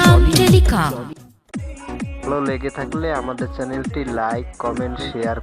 Chittagong telecom. ভালো লেগে থাকলে আমাদের চ্যানেলটি লাইক কমেন্ট শেয়ার